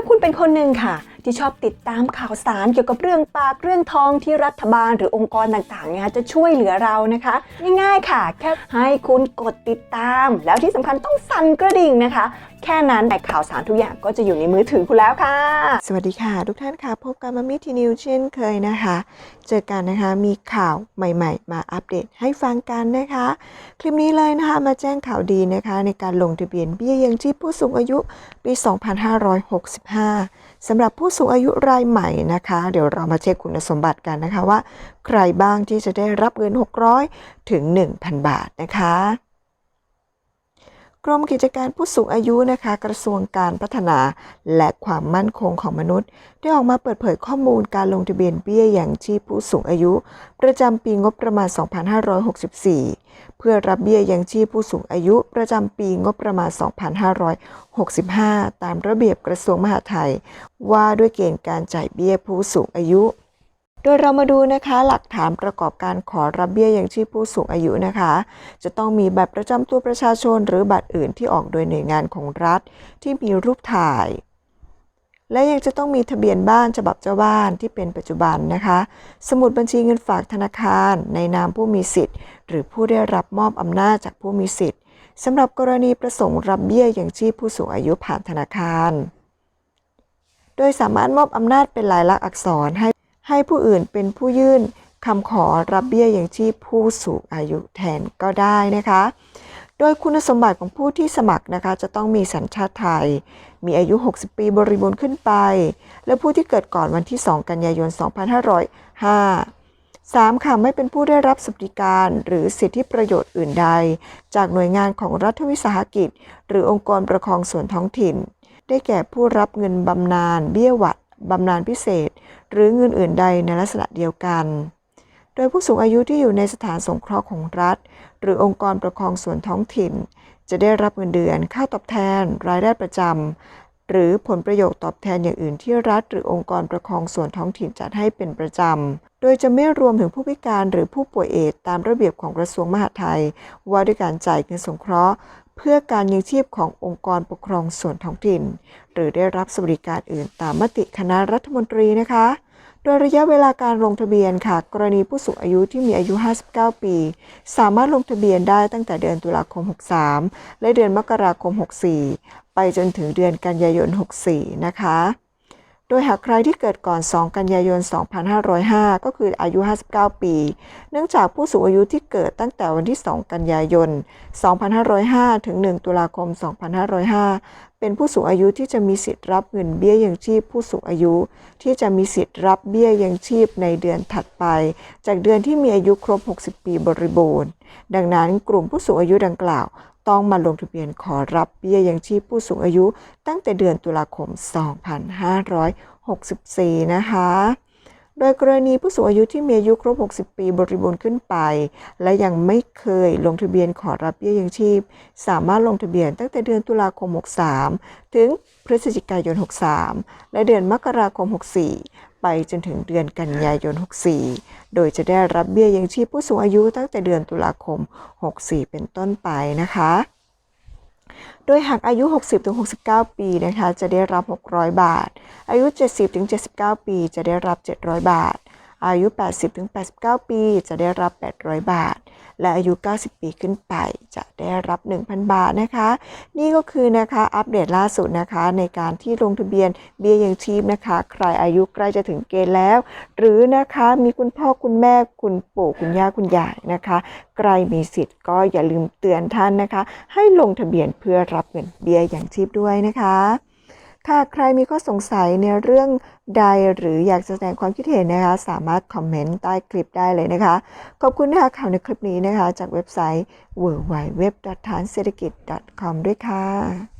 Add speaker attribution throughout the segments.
Speaker 1: าคุณเป็นคนหนึ่งค่ะที่ชอบติดตามข่าวสารเกี่ยวกับเรื่องปากเรื่องทองที่รัฐบาลหรือองค์กรต่างๆเนี่ยจะช่วยเหลือเรานะคะ ง่ายๆค่ะ แค่ให้คุณกดติดตาม แล้วที่สำคัญต้องสั่นกระดิ่งนะคะ แค่นั้นแต่ข่าวสารทุกอย่างก็จะอยู่ในมือถือคุณแล้วค่ะ
Speaker 2: สวัสดีค่ะ ทุกท่านค่ะ พบกับมามิทีนิวเช่นเคยนะคะ เจอกันนะคะมีข่าวใหม่ ๆ มาอัปเดตให้ฟังกันนะคะ คลิปนี้เลยนะคะมาแจ้งข่าวดีนะคะ ในการลงทะเบียนเบี้ยยังชีพผู้สูงอายุปี 2565สำหรับผู้สูงอายุรายใหม่นะคะ เดี๋ยวเรามาเช็คคุณสมบัติกันนะคะว่า ใครบ้างที่จะได้รับเงิน 600 ถึง 1,000 บาทนะคะ กรมกิจการผู้สูงอายุนะคะกระทรวงการพัฒนา และความมั่นคงของมนุษย์ ได้ออกมาเปิดเผยข้อมูลการลงทะเบียนเบี้ยอย่างชีพผู้สูงอายุ ประจำปีงบประมาณ 2564 เพื่อรับเบี้ยยังชีพผู้สูงอายุ ประจำปีงบประมาณ 2565 ตามระเบียบกระทรวงมหาดไทย ว่าด้วยเกณฑ์การจ่ายเบี้ยผู้สูงอายุ โดยเรามาดูนะคะหลักฐานประกอบการขอรับเบี้ยยังชีพผู้สูงอายุนะคะ จะต้องมีบัตรประจำตัวประชาชน หรือบัตรอื่นที่ออกโดยหน่วยงานของรัฐ ที่มีรูปถ่าย และยังจะต้องมีทะเบียนบ้านฉบับเจ้าบ้านที่เป็นปัจจุบันนะคะ สมุดบัญชีเงินฝากธนาคาร ในนามผู้มีสิทธิ์ หรือผู้ได้รับมอบอำนาจจากผู้มีสิทธิ์สำหรับกรณีประสงค์รับเบี้ยยังชีพผู้สูงอายุผ่านธนาคาร โดยสามารถมอบอำนาจเป็นลายลักษณ์อักษรให้ ให้ผู้อื่นเป็นผู้ยื่นคำขอรับเบี้ยยังชีพผู้สูงอายุแทนก็ได้นะคะ โดยคุณสมบัติของผู้ที่สมัครนะคะจะต้องมีสัญชาติไทย มีอายุ 60 ปีบริบูรณ์ขึ้นไป และผู้ที่เกิดก่อนวันที่ 2 กันยายน 2505 3. ค่ะไม่เป็นผู้ได้รับสวัสดิการ หรือสิทธิประโยชน์อื่นใด จากหน่วยงานของรัฐวิสาหกิจ หรือองค์กรประคองส่วนท้องถิ่น ได้แก่ผู้รับเงินบำนาญเบี้ยหวัด บำนาญพิเศษ หรือเงินอื่นใดในลักษณะเดียวกัน โดยผู้สูงอายุที่อยู่ในสถานสงเคราะห์ของรัฐ หรือองค์กรประคองส่วนท้องถิ่น จะได้รับเงินเดือน ค่าตอบแทน รายได้ประจำ หรือผลประโยชน์ตอบแทนอย่างอื่นที่รัฐ หรือองค์กรประคองส่วนท้องถิ่นจัดให้เป็นประจำ โดยจะไม่รวมถึงผู้พิการหรือผู้ป่วยเอดส์ตามระเบียบของกระทรวงมหาดไทย ว่าด้วยการจ่ายเงินสงเคราะห์ เพื่อการยังชีพขององค์กรปกครองส่วนท้องถิ่น หรือได้รับสวัสดิการอื่นตามมติคณะรัฐมนตรีนะคะ โดยระยะเวลาการลงทะเบียนค่ะ กรณีผู้สูงอายุที่มีอายุ 59 ปี สามารถลงทะเบียนได้ตั้งแต่เดือนตุลาคม 63 และเดือนมกราคม 64 ไปจนถึงเดือนกันยายน 64 นะคะ โดยหากใครที่เกิดก่อน 2 กันยายน 2505 ก็คืออายุ 59 ปี เนื่องจากผู้สูงอายุที่เกิดตั้งแต่วันที่ 2 กันยายน 2505 ถึง 1 ตุลาคม 2505 เป็นผู้สูงอายุที่จะมีสิทธิ์รับเงินเบี้ยยังชีพผู้สูงอายุ ที่จะมีสิทธิ์รับเบี้ยยังชีพในเดือนถัดไป จากเดือนที่มีอายุครบ 60 ปีบริบูรณ์ ดังนั้นกลุ่มผู้สูงอายุดังกล่าว ต้องมาลงทะเบียนขอรับเบี้ยยังชีพผู้สูงอายุ ตั้งแต่เดือนตุลาคม 2564 นะคะ โดยกรณีผู้สูงอายุที่มีอายุครบ 60 ปีบริบูรณ์ขึ้นไป และยังไม่เคยลงทะเบียนขอรับเบี้ยยังชีพ สามารถลงทะเบียนตั้งแต่เดือนตุลาคม 63 ถึงพฤศจิกายน 63 และเดือนมกราคม 64 ไปจนถึงเดือนกันยายน 64 โดยจะได้รับเบี้ยยังชีพผู้สูงอายุตั้งแต่เดือนตุลาคม 64 เป็นต้นไปนะคะ โดยหากอายุ 60-69 ปีนะคะจะได้รับ 600 บาท อายุ 70-79 ปีจะได้รับ 700 บาท อายุ 80-89 ปี จะได้รับ 800 บาท และอายุ 90 ปีขึ้นไป จะได้รับ 1,000 บาทนะคะ นี่ก็คือนะคะอัปเดตล่าสุดนะคะในการที่ลงทะเบียนเบี้ยยังชีพนะคะ ใครอายุใกล้จะถึงเกณฑ์แล้ว หรือนะคะมีคุณพ่อคุณแม่คุณปู่คุณย่าคุณยายนะคะใครมีสิทธิ์ก็อย่าลืมเตือนท่านนะคะ ให้ลงทะเบียนเพื่อรับเงินเบี้ยยังชีพด้วยนะคะ ค่ะใครมีข้อสงสัยในเรื่องใดหรืออยากจะแสดงความคิดเห็นนะคะ สามารถคอมเมนต์ใต้คลิปได้เลยนะคะ ขอบคุณนะคะข่าวในคลิปนี้นะคะ จากเว็บไซต์ w w w t h a n s e t h a k i t c o m ด้วยค่ะ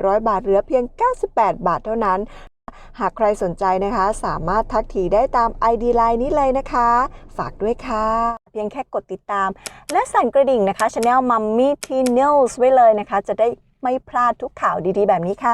Speaker 1: 800 บาทเหลือเพียง 98 บาทเท่านั้น หากใครสนใจนะคะ สามารถทักทีได้ตาม ID Line นี้เลยนะคะ ฝากด้วยค่ะ เพียงแค่กดติดตาม และสั่นกระดิ่งนะคะช anel Mummy t news ไว้เลยนะคะ จะได้ไม่พลาดทุกข่าวดีๆ แบบนี้ค่ะ